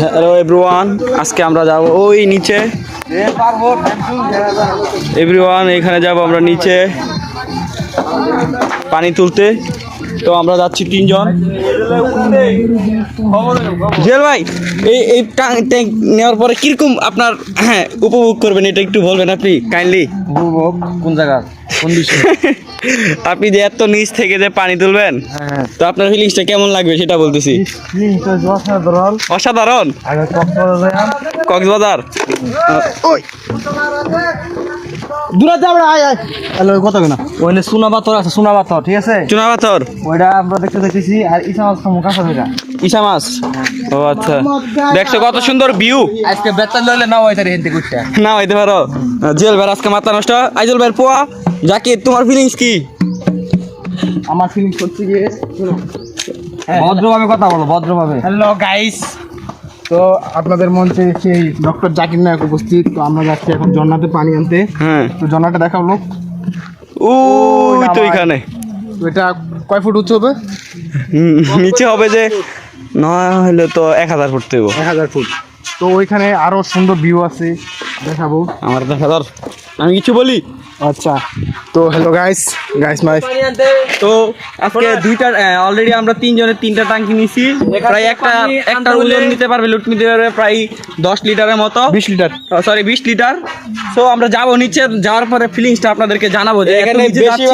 Hello everyone আজকে আমরা যাব ওই নিচে। এভরিওয়ান এখানে যাব আমরা নিচে। পানি তুলতে। তো আমরা যাচ্ছি তিনজন। জেল ভাই এই এই ট্যাঙ্ক নেওয়ার পরে কীরকম আপনার হ্যাঁ উপভোগ করবেন? এটা একটু বলবেন আপনি কাইন্ডলি উপভোগ কোন জায়গা? কোন বিষয় আপনি যে এত নিচ থেকে যে পানি তুলবেন হ্যাঁ তো আপনার ফিলিংসটা কেমন লাগবে সেটা বলতেছি। অসাধারণ। অসাধারণ? আগে কক্সবাজার আমরা আয় আয়। কত না ওইনে সোনা পাথর আছে সোনা পাথর ঠিক আছে? চুনা পাথর। ওইটা আমরা দেখতে দেখতেছি আর ইসা মাছ খামু কাঁচা ধরা ইসা মাছ? ও আচ্ছা। দেখছ কত সুন্দর ভিউ আজকে বেতন লইলে না হয় তার হেনতে করতে। না হইতে পারো। জেল ভাই আজকে মাথা নষ্ট। আইজল ভাইয়ের পোয়া। জাকির তোমার ফিলিংস কি? আমার ফিলিংস করছে গিয়ে ভদ্রভাবে কথা বলো ভদ্রভাবে। হ্যালো গাইস তো আপনাদের মঞ্চে সেই ডক্টর জাকির নায়ক উপস্থিত। তো আমরা যাচ্ছি এখন ঝর্ণাতে পানি আনতে। হ্যাঁ। তো ঝর্ণাটা লোক। ওই তো। এখানে। এটা কয় ফুট উঁচু হবে নিচে হবে যে নয় হলে তো এক হাজার ফুট দেবো এক হাজার ফুট। তো ওইখানে আরও সুন্দর ভিউ আছে। দেখাবো। আমার এক হাজার আমি কিছু বলি? আচ্ছা। তো হ্যালো গাইস গাইস মাই তো আজকে দুইটা অলরেডি আমরা তিনজনের তিনটা টাঙ্কি নিছি। প্রায় একটা একটা ওজন নিতে পারবে লুট নিতে পারবে প্রায় দশ লিটারের মতো। বিশ লিটার। সরি বিশ লিটার। তো আমরা যাব নিচে যাওয়ার পরে ফিলিংসটা আপনাদেরকে জানাব যে এখানে এখানে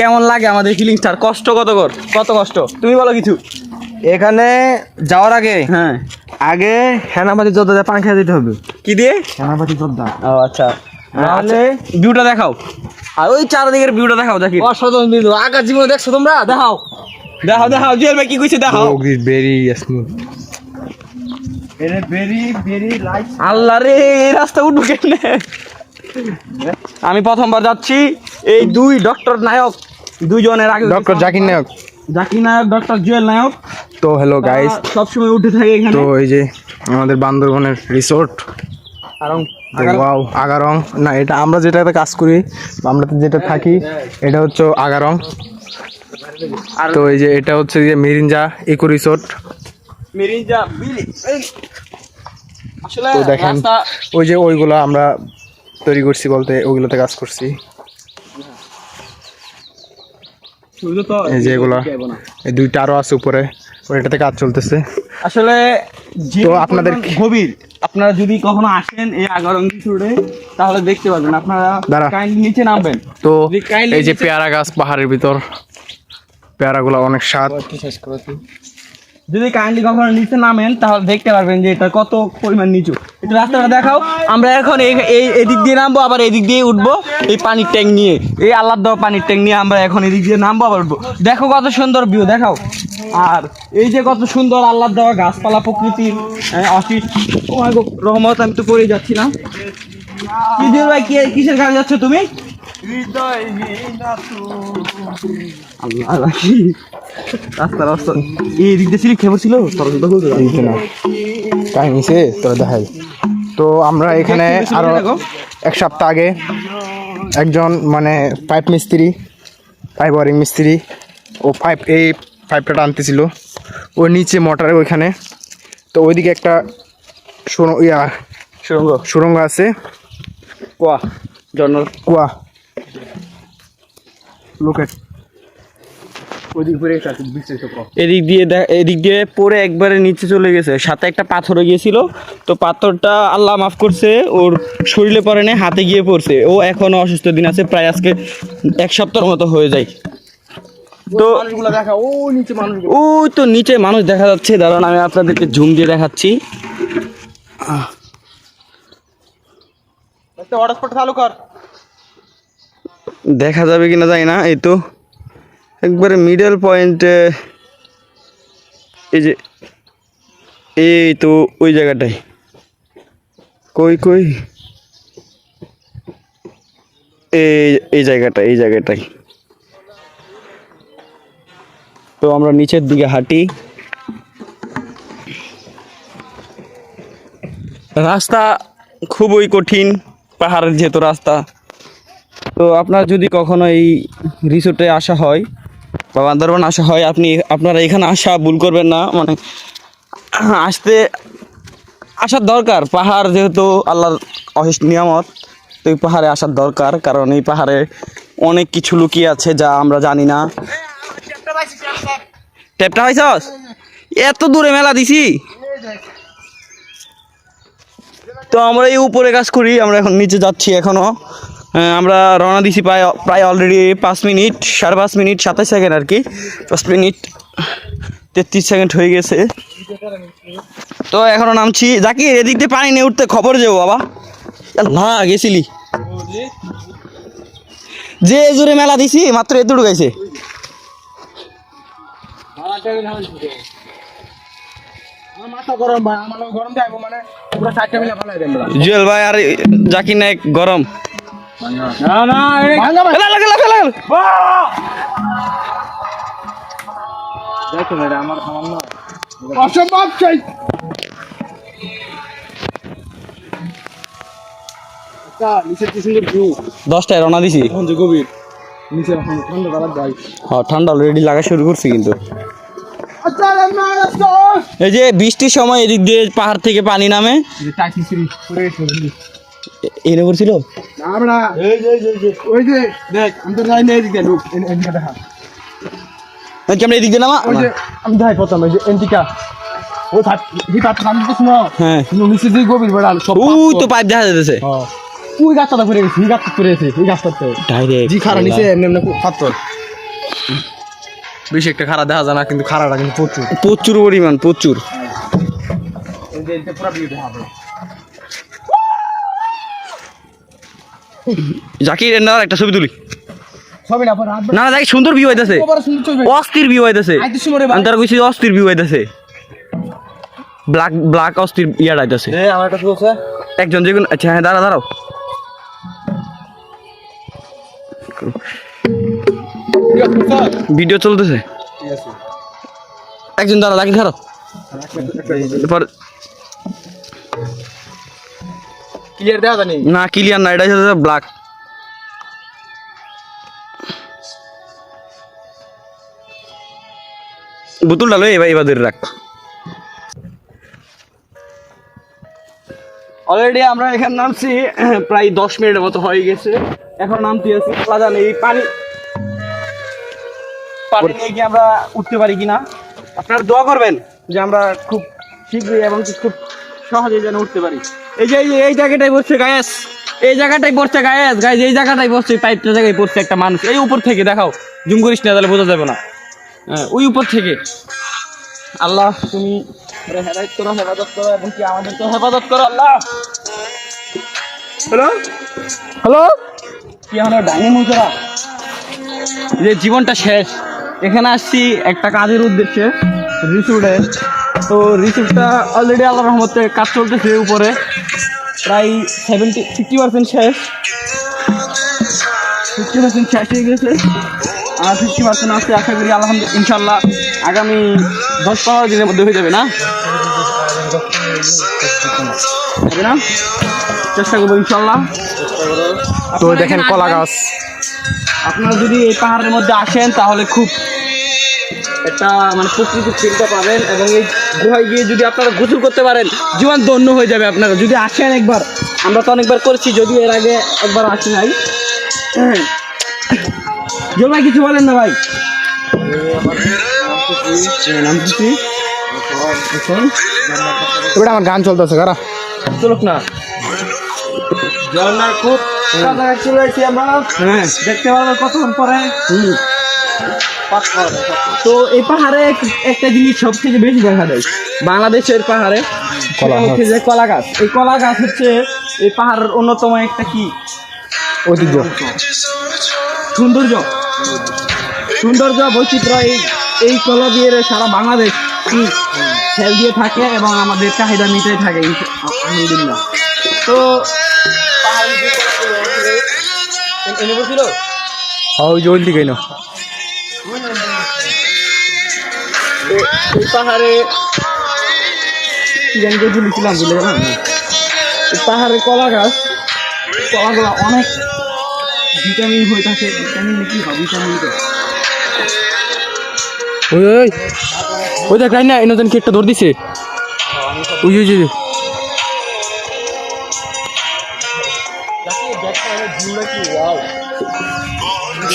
কেমন লাগে আমাদের ফিলিংসটার কষ্ট কত কর? কত কষ্ট? তুমি বলো কিছু। এখানে যাওয়ার আগে হ্যাঁ। আগে হেনাবাতি যোদ্ধা পানি খেয়ে দিতে হবে। কি দিয়ে? হেনাবাতি যোদ্ধা ও আচ্ছা। নাহলে ভিউটা দেখাও। আর ওই চারদিকের ভিউটা দেখাও দেখি। অসাধারণ বিন্দু আগের জীবনে দেখছ তোমরা? দেখাও। দেখাও দেখাও জুয়েল ভাই কি কইছে দেখাও। ভেরি স্মুথ আল্লাহ রে এই রাস্তা উঠবো কেমনে? আমি প্রথমবার যাচ্ছি। এই দুই ডক্টর নায়ক দুইজনের আগে ডক্টর জাকির নায়ক। জাকি নায়ক ডক্টর জুয়েল নায়ক। তো হ্যালো গাইস সবসময় উঠে থাকে এখানে। তো এই যে আমাদের বান্দরবনের রিসোর্ট ওয়াও আগারং। না এটা আমরা যেটাতে কাজ করি আমরা যেটা থাকি এটা হচ্ছে আগারং। তো এই যে এটা হচ্ছে যে মিরিঞ্জা ইকো রিসোর্ট মিরিঞ্জা বিলি। আসলে তো দেখেন ওই যে ওইগুলো আমরা তৈরি করছি বলতে ওইগুলোতে কাজ করছি শুধু তো এই যে এগুলা এই দুইটা আরও আছে উপরে ওইটাতে কাজ চলতেছে। আসলে তো আপনাদের গভীর আপনারা যদি কখনো আসেন এই আগরঙ্গি ছুড়ে তাহলে দেখতে পাবেন আপনারা কাইন্ডলি নিচে নামবেন। তো এই যে পেয়ারা গাছ পাহাড়ের ভিতর পেয়ারাগুলো অনেক স্বাদ। যদি কাইন্ডলি কখনো নিচে নামেন, তাহলে দেখতে পারবেন যে এটা কত পরিমাণ নিচু। একটু রাস্তাটা দেখাও। আমরা এখন এই এদিক দিয়ে নামবো, আবার এদিক দিয়ে উঠবো, এই পানির ট্যাঙ্ক নিয়ে। এই আল্লাহ দেওয়া পানির ট্যাঙ্ক নিয়ে আমরা এখন এদিক দিয়ে নামবো, আবার উঠবো। দেখো কত সুন্দর ভিউ দেখাও। আর এই যে কত সুন্দর আল্লাহ দেওয়া গাছপালা প্রকৃতির অশিস ও রহমত, আমি তো পড়ে যাচ্ছি না কিসের কাজে যাচ্ছ তুমি? আল্লাহ আল্লাহ, রাস্তা রাস্তা এই দিক দিয়ে খেয়ে না তোরা দেখাই। তো আমরা এখানে আরও এক সপ্তাহ আগে একজন মানে পাইপ মিস্ত্রি পাইপ ওয়ারিং মিস্ত্রি ও পাইপ এই পাইপটা টানতেছিল। ওর নিচে মোটরের ওইখানে। তো ওইদিকে একটা সুরঙ্গ ইয়া সুরঙ্গ। সুরঙ্গ আছে। কোয়া জন্নর কুয়া। লোকেট পরে এদিক দিয়ে এদিক দিয়ে পরে একবারে নিচে চলে গেছে। সাথে একটা গিয়েছিল। তো পাথরটা আল্লাহ মাফ করছে ওর শরীরে পড়ে নেই হাতে গিয়ে পড়ছে। ও এখনও অসুস্থ দিন আছে প্রায় আজকে এক সপ্তাহের মতো হয়ে যায়। তো মানুষগুলো দেখা ও নিচে ওই তো নিচে মানুষ দেখা যাচ্ছে। দাঁড়ান আমি আপনাদেরকে ঝুম দিয়ে দেখাচ্ছি। হটস্পট চালু কর। দেখা যাবে কিনা জানি না, এই তো। একবারে মিডল পয়েন্টে এই যে, এই তো ওই জায়গাটায়। কই কই? এই এই জায়গাটা এই জায়গাটাই তো আমরা নিচের দিকে হাঁটি। রাস্তা খুবই কঠিন, পাহাড়ের যেহেতু রাস্তা। তো আপনার যদি কখনো এই রিসোর্টে আসা হয় বা বান্দরবান আসা হয় আপনি আপনারা এখানে আসা ভুল করবেন না। মানে আসতে আসার দরকার। পাহাড় যেহেতু আল্লাহর অশেষ নিয়ামত তো এই পাহাড়ে আসার দরকার। কারণ এই পাহাড়ে অনেক কিছু লুকিয়ে আছে যা আমরা জানি না। টেপটা পাইছস? এত দূরে মেলা দিছি। তো আমরা এই উপরে কাজ করি আমরা এখন নিচে যাচ্ছি এখনও। আহ, আমরা রওনা দিছি প্রায় প্রায় অলরেডি পাঁচ মিনিট, সাড়ে পাঁচ মিনিট, সাতাশ সেকেন্ড আর কি। পাঁচ মিনিট তেত্রিশ সেকেন্ড হয়ে গেছে। তো এখনও নামছি। যাকি এদিক দিয়ে পানি নিয়ে উঠতে খবর যাব বাবা। না গেছিলি? যে জোরে মেলা দিছি, মাত্র এতটুকু গেছে জুয়েল ভাই আর জাকির নায়ক গরম। না না ভাঙা ভাই খেলা লাগা লাগা লাগা দেখো এটা আমার খাবার না। অসম্ভব চাই আচ্ছা নিচে কি সুন্দর ভিউ দশটায় রওনা দিছি। এখন যে গভীর নিচে হ্যাঁ ঠান্ডা অলরেডি লাগা শুরু করছি কিন্তু। আচ্ছা এই যে বৃষ্টির সময় এদিক দিয়ে পাহাড় থেকে পানি নামে। আমরা এই যে এই যে ওই যে দেখ আমি তো যাই না এদিকে ঢুক এদিকে দেখা। নাকি এদিক দিয়ে নামা? ওই যে আমি যাই প্রথম ওই যে এন্টিকা। ও থাক হি পাত নাম দিতে শুনো। হ্যাঁ। শুনো নিচে যে গভীর বেড়াল সব ওই তো পাইপ দেখা যাচ্ছে হ্যাঁ ওই গাছটা পড়ে গেছে এই গাছটা পড়ে গেছে এই গাছটা তো ডাইরেক্ট জি খারা নিচে এমনি এমনি পাথর। বেশি একটা দেখা যায় না কিন্তু খারাটা কিন্তু প্রচুর। প্রচুর পরিমাণ প্রচুর। পুরো ভিউ দেখা জাকির এর একটা ছবি তুলি। না না সুন্দর ভিউ হইতাছে। অস্থির ভিউ হইতাছে। কইছি অস্থির ভিউ হইতাছে। ব্ল্যাক ব্ল্যাক অস্থির ইয়ার আইতাছে একজন যেগুন আচ্ছা হ্যাঁ দাঁড়া দাঁড়াও। ভিডিও চলতেছে। একজন দাঁড়া দাঁড়াও ক্লিয়ার দেখা জানি? না ক্লিয়ার না এটা হচ্ছে ব্ল্যাক লই এবার এবার ধরে রাখ। অলরেডি আমরা এখানে নামছি প্রায় দশ মিনিটের মতো হয়ে গেছে। এখন নামতে আছি জানি এই পানি পানি নিয়ে কি আমরা উঠতে পারি কিনা? আপনারা দোয়া করবেন যে আমরা খুব শীঘ্রই এবং খুব সহজে যেন উঠতে পারি। এই যে এই জায়গাটাই বসছে গায়েস। এই জায়গাটাই পড়ছে গায়েস। গাইজ এই জায়গাটাই বসছে পাইপটা জায়গায় পড়ছে একটা মানুষ। এই উপর থেকে দেখাও। জুম করিস না তাহলে বোঝা যাবে না। হ্যাঁ, ওই উপর থেকে। আল্লাহ তুমি আমাদের হেদায়েত করো হেফাজত করো এবং কি আমাদেরকে হেফাজত করো আল্লাহ? হ্যালো? হ্যালো? কি হলো ডাইনিং মুখরা যে জীবনটা শেষ। এখানে আসছি একটা কাজের উদ্দেশ্যে। রিসুটে তো রিসুটটা অলরেডি আল্লাহ রহমতে কাজ চলতেছে উপরে। প্রায় সেভেন্টি ফিফটি পার্সেন্ট শেষ। ফিফটি পার্সেন্ট শেষ হয়ে গেছে। আর ফিফটি পার্সেন্ট আছে আশা করি আলহামদুলিল্লাহ ইনশাল্লাহ আগামী দশ পনেরো দিনের মধ্যে হয়ে যাবে না? হবে না? চেষ্টা করব ইনশাল্লাহ তো দেখেন কলা গাছ। আপনারা যদি এই পাহাড়ের মধ্যে আসেন তাহলে খুব একটা মানে প্রকৃতির ফিলটা পাবেন এবং এই গুহায় গিয়ে যদি আপনারা গোসল করতে পারেন জীবন ধন্য হয়ে যাবে আপনারা। যদি আসেন একবার আমরা তো অনেকবার করেছি যদিও এর আগে একবার আসি নাই। জল ভাই কিছু বলেন না ভাই। হ্যাঁ, এবার আমার গান চলতেছে কারা চলুক না। ঝর্ণার খুব। চলে আমরা হ্যাঁ দেখতে পারব কতক্ষণ পরে। তো এই পাহাড়ে একটা জিনিস সব থেকে বেশি দেখা যায় বাংলাদেশের পাহাড়ে কলা হচ্ছে যে কলা গাছ। এই কলা গাছ হচ্ছে এই পাহাড়ের অন্যতম একটা কি? ঐতিহ্য। সৌন্দর্য। সৌন্দর্য বৈচিত্র্য এই এই কলা দিয়ে সারা বাংলাদেশ কি ফেল দিয়ে থাকে এবং আমাদের চাহিদা মিটাই থাকে আলহামদুলিল্লাহ। তো পাহাড়ি বলছিল? ওই ওই দিকে না পাহাড়ে জানকে তুলেছিলাম বুঝলে জানো হ্যাঁ? পাহাড়ে কলা গাছ কলাগুলো অনেক ভিটামিন হয়ে থাকে ভিটামিন কি হবে ভিটামিন ওই ওই ওই দেখ না এই নতুন কেটটা ধর দিছে। ওই ওই ওই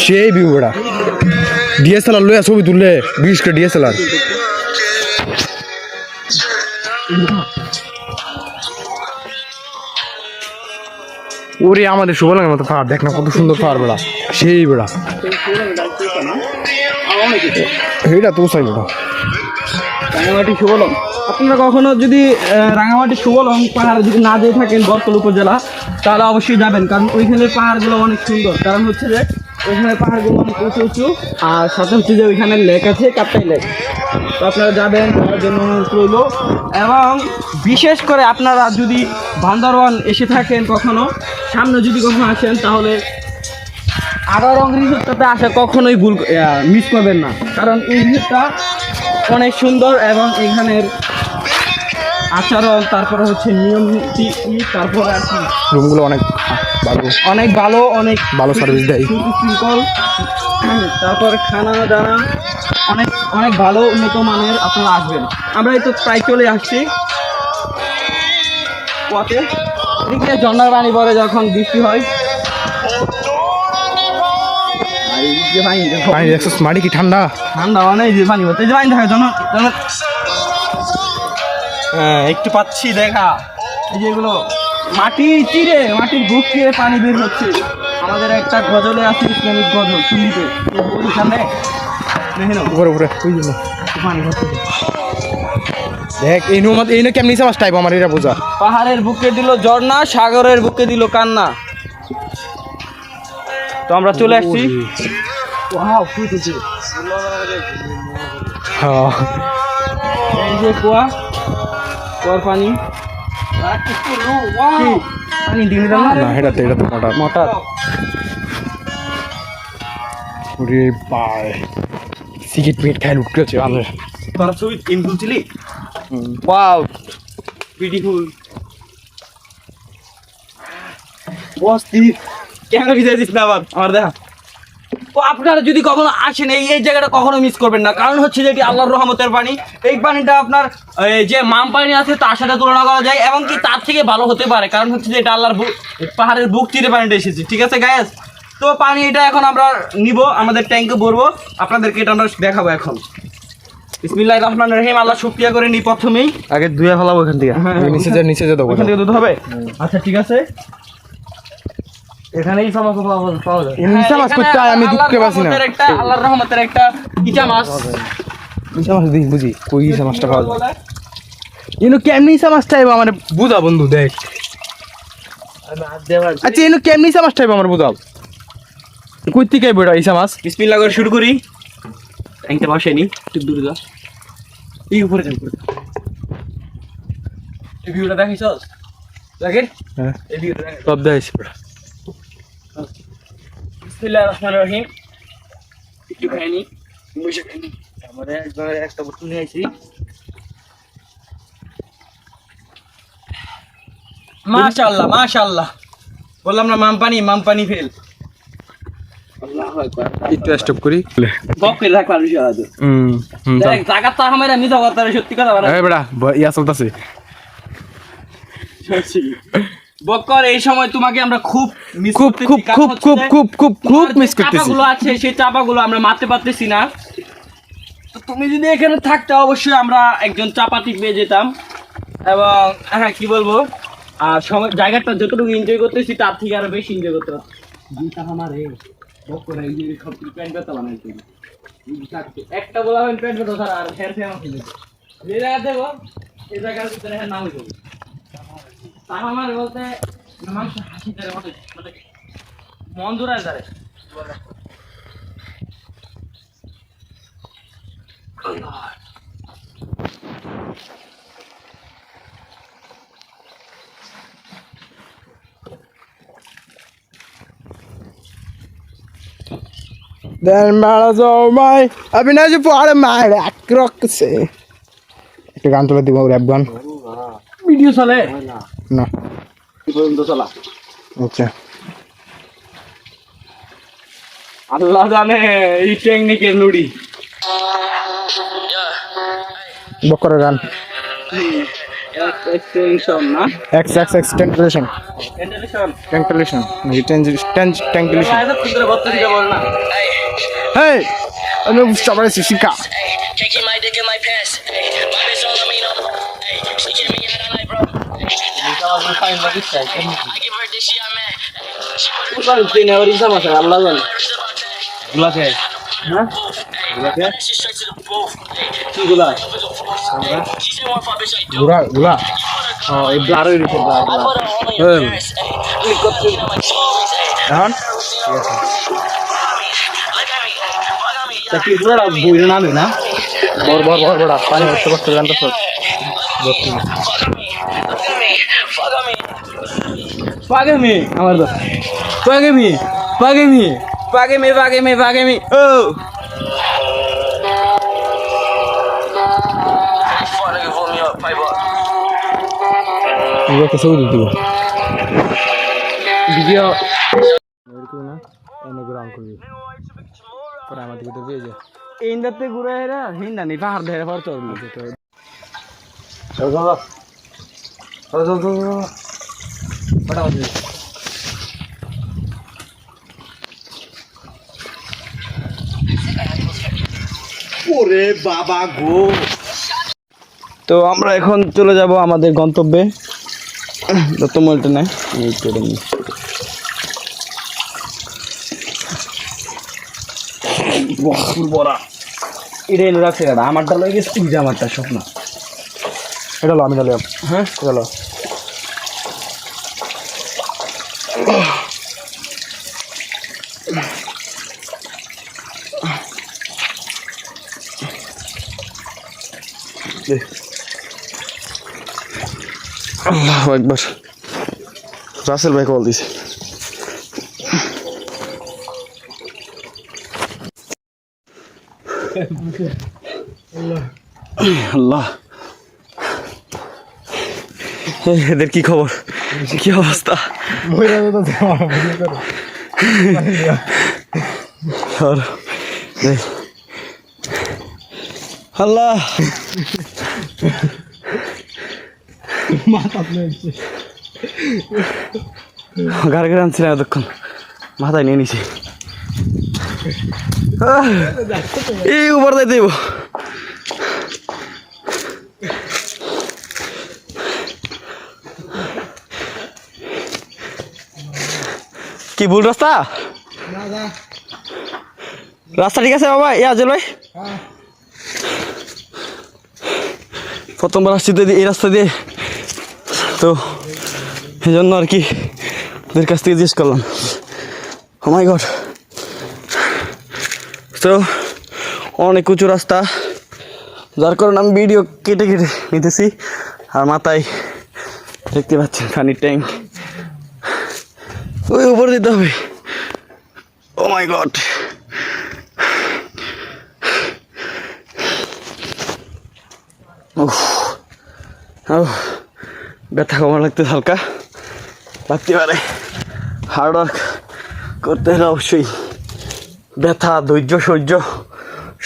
সেই বিউটা ডিএসএলআর লইয়া ছবি তুললে বিশ করে ডিএসএলআর ওরে আমাদের শুভলাঙ্গের মতো পাহাড়, দেখ না কত সুন্দর পাহাড় বেড়া, সেই বেড়া। এইটা তো সাই বেড়া রাঙামাটি সুবলং আপনারা কখনো যদি রাঙামাটি সুবলং পাহাড়ে যদি না যেয়ে থাকেন বরকল উপজেলা, তাহলে অবশ্যই যাবেন, কারণ ওইখানের পাহাড়গুলো অনেক সুন্দর। কারণ হচ্ছে যে ওইখানে পাহাড়গুলো অনেক উঁচু উঁচু, আর সাথে হচ্ছে যে ওইখানে লেক আছে কাপ্তাই লেক। তো আপনারা যাবেন তার জন্য রইল। এবং বিশেষ করে আপনারা যদি বান্দরবান এসে থাকেন কখনো, সামনে যদি কখনো আসেন, তাহলে আগারং রিসোর্টটাতে আসা কখনোই ভুল মিস করবেন না। কারণ এই রিসোর্টটা অনেক সুন্দর এবং এখানের আচরণ তারপরে হচ্ছে নিয়ম নীতি তারপরে আর কি। রুমগুলো অনেক ভালো। অনেক ভালো অনেক ভালো সার্ভিস দেয়। শৃঙ্খল তারপরে খানা দানা অনেক অনেক ভালো উন্নত মানের আপনারা আসবেন। আমরা এই তো প্রায় চলে আসছি। পথে। এদিকে ঝর্ণার পানি পরে যখন বৃষ্টি হয়। পানি দেখছ মাটি কি ঠান্ডা? ঠান্ডা অনেক যে পানি হচ্ছে এই পানি দেখা জন জন হ্যাঁ একটু পাচ্ছি দেখা। এই যে এগুলো মাটি চিরে মাটির বুক চিরে পানি বের হচ্ছে। আমাদের একটা গজলে আছে ইসলামিক গজল শুনতে। সামনে দেখে নাও। উপরে উপরে ওই জন্য। পানি হচ্ছে দেখ এই নো এই নো কেমনি সামাজ টাইপ আমার এটা বোঝা। পাহাড়ের বুকে দিল ঝর্ণা সাগরের বুকে দিল কান্না। তো আমরা চলে আসছি। ওয়াও হ্যাঁ। এই যে কুয়া কি? পানি ডিঙে দাও না? এটা তো এটা তো মোটা মোটর। ওরে বাই। সিগারেট মিট খাই লুট করেছে আমাদের তোরা ছবি ইন তুলছিলি? ওয়াও। বিউটিফুল না আবার। আমার দেখা। তো আপনারা যদি কখনো আসেন এই এই জায়গাটা কখনো মিস করবেন না। কারণ হচ্ছে যে এটি আল্লাহর রহমতের পানি। এই পানিটা আপনার এই যে মাম পানি আছে তার সাথে তুলনা করা যায় এবং কি তার থেকে ভালো হতে পারে। কারণ হচ্ছে যে এটা আল্লাহর পাহাড়ের বুক চিরে পানিটা এসেছে। ঠিক আছে গ্যাস তো পানি এটা এখন আমরা নিব আমাদের ট্যাঙ্কে ভরবো। আপনাদেরকে এটা আমরা দেখাবো এখন। বিসমিল্লাহির রহমানির রহিম। আল্লাহ শুকরিয়া করে নি প্রথমেই। আগে ধুয়ে ফেলাবো এখান থেকে। হ্যাঁ, নিচে যা নিচে যা দেবো। ওখান থেকে হবে? আচ্ছা ঠিক আছে। এখানেই সমস্ত পাওয়া পাওয়া যায়। এই মাছ করতে আমি দুঃখে পাচ্ছি না। আল্লাহর রহমতের একটা আল্লাহর রহমতের একটা ইচা মাছ। নিচা মাছ দিই বুঝি? কই ইসা মাছটা পাওয়া যায়? এনো কেমনি ইসা মাছ টাইপ আমার বুঝা বন্ধু দেখ। আচ্ছা এনো কেমনি ইসা মাছ টাইপ আমার বুঝাও কই থেকে বেড়া ইসা মাছ? বিসমিল্লাহ করে শুরু করি। ট্যাঙ্কটা বসেনি একটু দূরে যা এই উপরে যাই উপরে এই ভিউটা দেখিস দেখেন? হ্যাঁ। এই ভিউটা সব দেখাইছি বেড়া বিসমিল্লাহ রহমান রহিম। একটু খাইনি বসে খাইনি তারপরে একবার একটা বোতল নিয়ে আসি মাশাআল্লাহ মাশাআল্লাহ। বললাম না মাম পানি মাম পানি ফেল আল্লাহু আকবার। একটু স্টপ করি। বক করে রাখ মানুষ আজ হুম হুম দেখ জায়গা তো আমার আমি তো কথা সত্যি কথা বলা। এই বেড়া ব- ইয়া চলতেছে। বক্কর এই সময় তোমাকে আমরা খুব মিস খুব খুব খুব খুব খুব খুব খুব মিস করতেছি। চাপাগুলো আছে সেই চাপাগুলো আমরা মারতে পারতেছি না। তো তুমি যদি এখানে থাকতে অবশ্যই আমরা একজন চাপাতি পেয়ে যেতাম। এবং হ্যাঁ কি বলব? আর সময় জায়গাটা যতটুকু এনজয় করতেছি তার থেকে আরও বেশি এনজয় করতে পারছি দুইটা আমার। রে বক্কর এই যে সব প্যান্ট ব্যথা বানাইছে একটা বলা হয় প্যান্ট ব্যথা আর হেয়ার আছে যে জায়গা দেবো এই জায়গার ভিতরে হ্যাঁ নাম হইব তার আমার বলতে মানুষ হাসি ধরে মানে মানে জোড়ায় ধরে Den bara så mig Abi না যে পড়ে মার আক্রকছে একটা গান তোলা দিব র্যাপ গান। ভিডিও চলে। না পর্যন্ত চলা আচ্ছা আল্লাহ জানে এই টেকনিকের নুড়ি বকরের গান এক্সটেনশন না এক্স এক্স এক্স টেন্টুলেশন এক্সটেনশন টেন্টুলেশন নাকি টেন্টুলেশন আরে সুন্দর বত্তা দিতে বল না হেই আমি সবাই শিক্ষা এখন look at me. Fuck on me. তা কি পুরো বইরে না? বড় বড় বড় বড়। পানি হচ্ছে কষ্ট জানতে পাগেমি। আমার তো পাগেমি পাগেমি পাগেমি পাগেমি পাগেমি। ও। Fuck nigga, hold me up. Pipe up. একটা ছবি দিতে ভিডিও না এনে গ্রাম করবি পরে আমার তো পেয়ে যায়। ইন্দাতে ঘুরে হেরা হিন্দা নি পাহাড় ধরে পর চল। ওরে বাবা গো তো আমরা এখন চলে যাব আমাদের গন্তব্যে। দত্ত মোলটা নেয় এই নিই বড়া। এটা এনে রাখছে আমারটা যে আমারটা স্বপ্ন। এটা লো আমি হ্যাঁ? এটা আল্লাহ একবার। রাসেল ভাই কল দিছে। আল্লাহ। এদের কি খবর? কি অবস্থা। আল্লাহ। গাড়ি গাড়ি আনছিলাম এতক্ষণ। মাথায় নিয়ে নিছি। এই উপর দিয়ে দেব। কি ভুল রাস্তা? রাস্তা ঠিক আছে বাবা ইয়া আজল ভাই। প্রথমবার আসছি এই রাস্তা দিয়ে। তো এই জন্য আর কি ওদের কাছ থেকে জিজ্ঞেস করলাম। ও মাই গড তো অনেক উঁচু রাস্তা, যার কারণে আমি ভিডিও কেটে কেটে নিতেছি আর মাথায় দেখতে পাচ্ছেন পানির ট্যাঙ্ক ওই উপর দিতে হবে। ও মাই গড উফ। ও ব্যথা কমা লাগতে হালকা। লাগতে পারে হার্ড ওয়ার্ক করতে হলে অবশ্যই ব্যথা, ধৈর্য সহ্য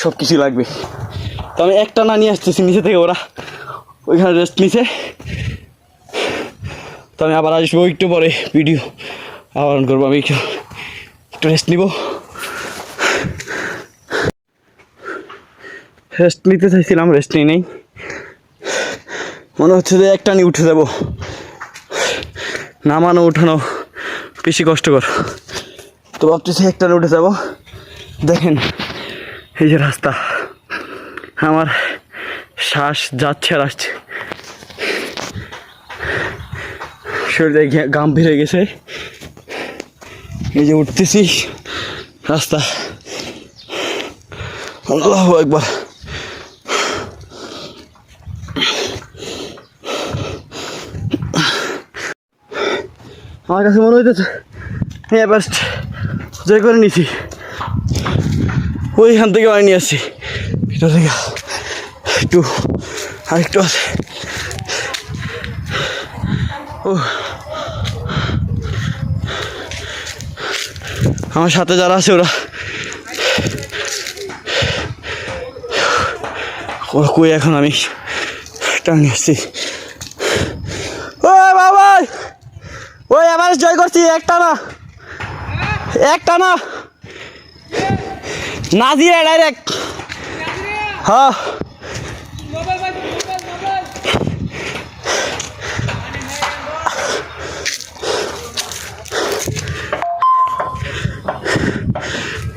সব কিছু লাগবে। তো আমি একটা না নিয়ে আসতেছি নিচে থেকে ওরা। ওইখানে রেস্ট নিছে। তো আমি আবার আসব একটু পরে ভিডিও আবার করব। আমি একটু একটু রেস্ট নিব। রেস্ট নিতে চাইছিলাম রেস্ট নিয়ে নেই। মনে হচ্ছে যে একটা নিয়ে উঠে যাব। নামানো, উঠানো, বেশি কষ্টকর। তো ভাবতেছি একটা উঠে যাব। দেখেন, এই যে রাস্তা। আমার শ্বাস যাচ্ছে আর আসছে। শরীরে ঘে- ঘাম গেছে। এই যে উঠতেছি রাস্তা আল্লাহ একবার আমার কাছে মনে হইতেছে বাস্ট জয় করে নিছি। ওইখান থেকে বানিয়ে নিয়ে আসছি। ভিতর থেকে একটু, আরেকটু আছে। ও। আমার সাথে যারা আছে ওরা ওরা কই এখন আমি? টান আসছি। এবার জয় করছি একটা না। একটা না। নাজিরা ডাইরেক্ট হ্যাঁ।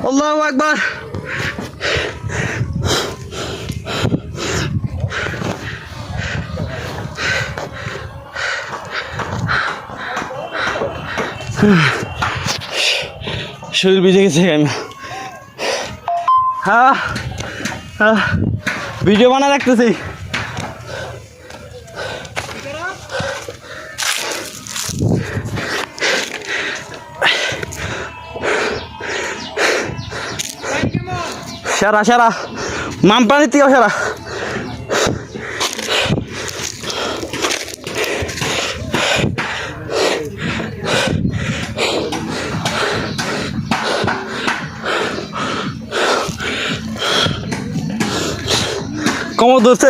আল্লাহু আকবার। শরীর ভিজে গেছে আমি হ্যাঁ হ্যাঁ ভিডিও বানা রাখতেছি। সেরা সেরা। মামপানির থেকেও সেরা। কমর ধরছে।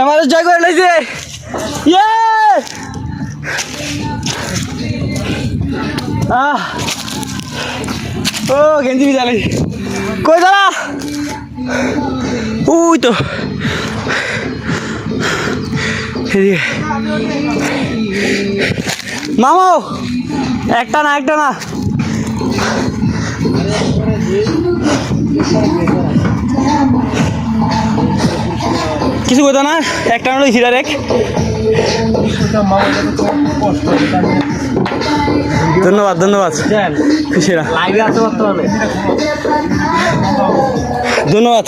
আমার জয় করে লাইছে ইয়ে! আহ! ও, গেঞ্জি বিজালে কই দাঁড়া ওই তো। মামো একটা না একটা না। কিছু কথা না একটা হলো হিরার এক। ধন্যবাদ ধন্যবাদ। খুশিরা। ধন্যবাদ।